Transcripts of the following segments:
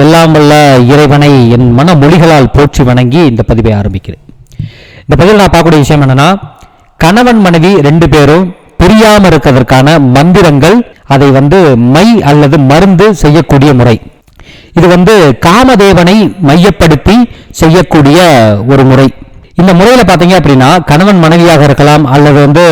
எல்லாம் வல்ல இறைவனை என் மன மொழிகளால் போற்றி வணங்கி இந்த பதிவை ஆரம்பிக்கிறேன். இந்த பதிவில் நான் பார்க்கக்கூடிய விஷயம் என்னன்னா கணவன் மனைவி ரெண்டு பேரும் புரியாமல் இருக்கிறதுக்கான மந்திரங்கள் அதை வந்து மை அல்லது மருந்து செய்யக்கூடிய முறை. இது வந்து காமதேவனை மையப்படுத்தி செய்யக்கூடிய ஒரு முறை. இந்த முறையில் பார்த்தீங்க அப்படின்னா கணவன் மனைவியாக இருக்கலாம் அல்லது வந்து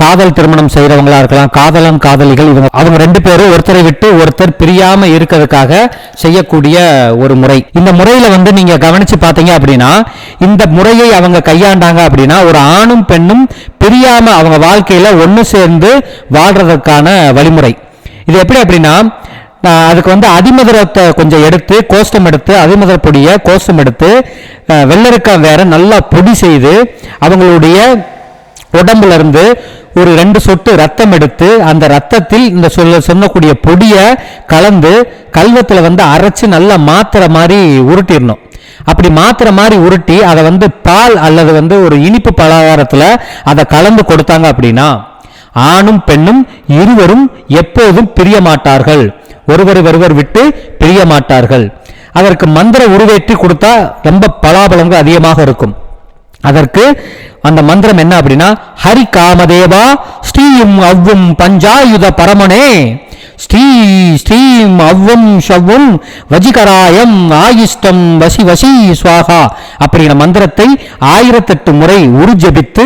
காதல் திருமணம் செய்கிறவங்களா இருக்கலாம் காதலன் காதலிகள் இவங்க அவங்க ரெண்டு பேரும் ஒருத்தரை விட்டு ஒருத்தர் பிரியாமல் இருக்கிறதுக்காக செய்யக்கூடிய ஒரு முறை. இந்த முறையில் வந்து நீங்கள் கவனித்து பார்த்தீங்க அப்படின்னா இந்த முறையை அவங்க கையாண்டாங்க அப்படின்னா ஒரு ஆணும் பெண்ணும் பிரியாமல் அவங்க வாழ்க்கையில் ஒன்று சேர்ந்து வாழ்கிறதுக்கான வழிமுறை. இது எப்படி அப்படின்னா அதுக்கு வந்து அதிமதுரத்தை கொஞ்சம் எடுத்து கோஷ்டம் எடுத்து அதிமதுர பொடியை கோஷ்டம் எடுத்து வெள்ளரிக்காய் வேற நல்லா பொடி செய்து அவங்களுடைய உடம்புல இருந்து ஒரு ரெண்டு சொட்டு ரத்தம் எடுத்து அந்த ரத்தத்தில் இந்த சொல்ல சொல்லக்கூடிய பொடியை கலந்து கல்வத்தில் வந்து அரைச்சு நல்லா மாத்திரை மாதிரி உருட்டிடணும். அப்படி மாத்திர மாதிரி உருட்டி அதை வந்து பால் அல்லது வந்து ஒரு இனிப்பு பலகாரத்தில் அதை கலந்து கொடுத்தாங்க அப்படின்னா ஆணும் பெண்ணும் இருவரும் எப்போதும் பிரிய மாட்டார்கள் ஒருவரை ஒருவர் விட்டு பிரிய மாட்டார்கள். அதற்கு மந்திர உருவேற்றி கொடுத்தா ரொம்ப பலாபலங்கள் அதிகமாக இருக்கும். அதற்கு அந்த மந்திரம் என்ன அப்படின்னா ஹரி காமதேவா ஸ்ரீயும் அவ்வும் பஞ்சாயுத பரமனே ஸ்ரீ ஸ்ரீம் அவ்வும் ஷவ்வும் வஜிகராயம் ஆயிஷ்டம் வசி வசி சுவாகா அப்படிங்கிற மந்திரத்தை ஆயிரத்தெட்டு முறை உருஜபித்து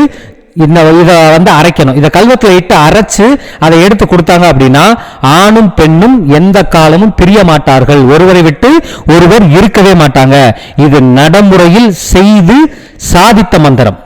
இந்த இதை வந்து அரைக்கணும். இதை கல்வத்தில் இட்டு அரைச்சு அதை எடுத்து கொடுத்தாங்க அப்படின்னா ஆணும் பெண்ணும் எந்த காலமும் பிரிய மாட்டார்கள். ஒருவரை விட்டு ஒருவர் இருக்கவே மாட்டாங்க. இது நடைமுறையில் செய்து சாதித்த மந்திரம்.